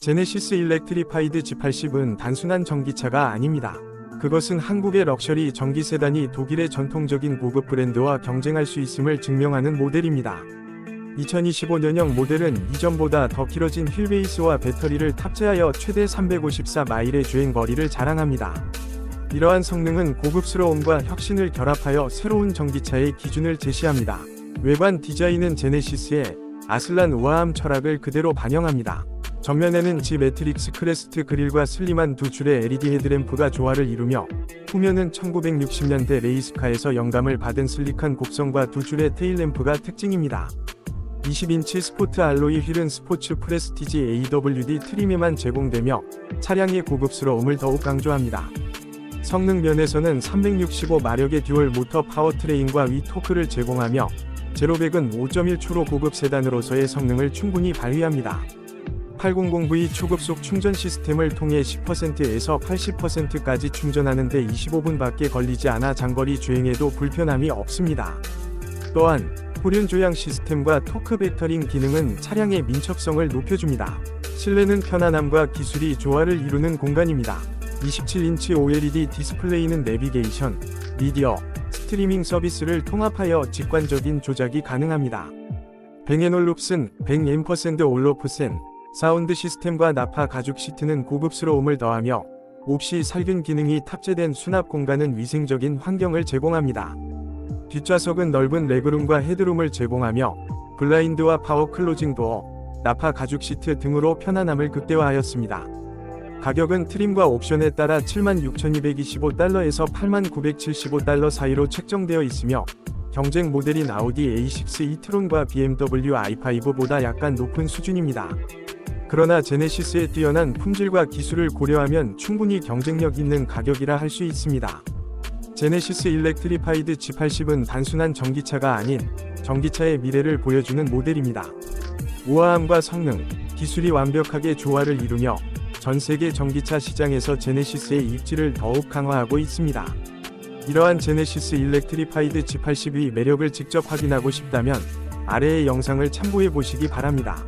제네시스 일렉트리파이드 G80은 단순한 전기차가 아닙니다. 그것은 한국의 럭셔리 전기 세단이 독일의 전통적인 고급 브랜드와 경쟁할 수 있음을 증명하는 모델입니다. 2025년형 모델은 이전보다 더 길어진 휠베이스와 배터리를 탑재하여 최대 354마일의 주행 거리를 자랑합니다. 이러한 성능은 고급스러움과 혁신을 결합하여 새로운 전기차의 기준을 제시합니다. 외관 디자인은 제네시스의 아슬란 우아함 철학을 그대로 반영합니다. 전면에는 G 매트릭스 크레스트 그릴과 슬림한 두 줄의 LED 헤드램프가 조화를 이루며 후면은 1960년대 레이스카에서 영감을 받은 슬릭한 곡선과 두 줄의 테일램프가 특징입니다. 20인치 스포트 알로이 휠은 스포츠 프레스티지 AWD 트림에만 제공되며 차량의 고급스러움을 더욱 강조합니다. 성능 면에서는 365마력의 듀얼 모터 파워트레인과 위 토크를 제공하며 제로백은 5.1초로 고급 세단으로서의 성능을 충분히 발휘합니다. 800V 초급속 충전 시스템을 통해 10%에서 80%까지 충전하는 데 25분밖에 걸리지 않아 장거리 주행에도 불편함이 없습니다. 또한 후륜 조향 시스템과 토크 배터링 기능은 차량의 민첩성을 높여줍니다. 실내는 편안함과 기술이 조화를 이루는 공간입니다. 27인치 OLED 디스플레이는 내비게이션, 미디어, 스트리밍 서비스를 통합하여 직관적인 조작이 가능합니다. 뱅앤올룹슨 100% 올로프센 사운드 시스템과 나파 가죽 시트는 고급스러움을 더하며 옵시 살균 기능이 탑재된 수납 공간은 위생적인 환경을 제공합니다. 뒷좌석은 넓은 레그룸과 헤드룸을 제공하며 블라인드와 파워 클로징 도어, 나파 가죽 시트 등으로 편안함을 극대화하였습니다. 가격은 트림과 옵션에 따라 76,225달러에서 89,975달러 사이로 책정되어 있으며 경쟁 모델인 아우디 A6 이트론과 BMW i5보다 약간 높은 수준입니다. 그러나 제네시스의 뛰어난 품질과 기술을 고려하면 충분히 경쟁력 있는 가격이라 할 수 있습니다. 제네시스 일렉트리파이드 G80은 단순한 전기차가 아닌 전기차의 미래를 보여주는 모델입니다. 우아함과 성능, 기술이 완벽하게 조화를 이루며 전 세계 전기차 시장에서 제네시스의 입지를 더욱 강화하고 있습니다. 이러한 제네시스 일렉트리파이드 G80의 매력을 직접 확인하고 싶다면 아래의 영상을 참고해 보시기 바랍니다.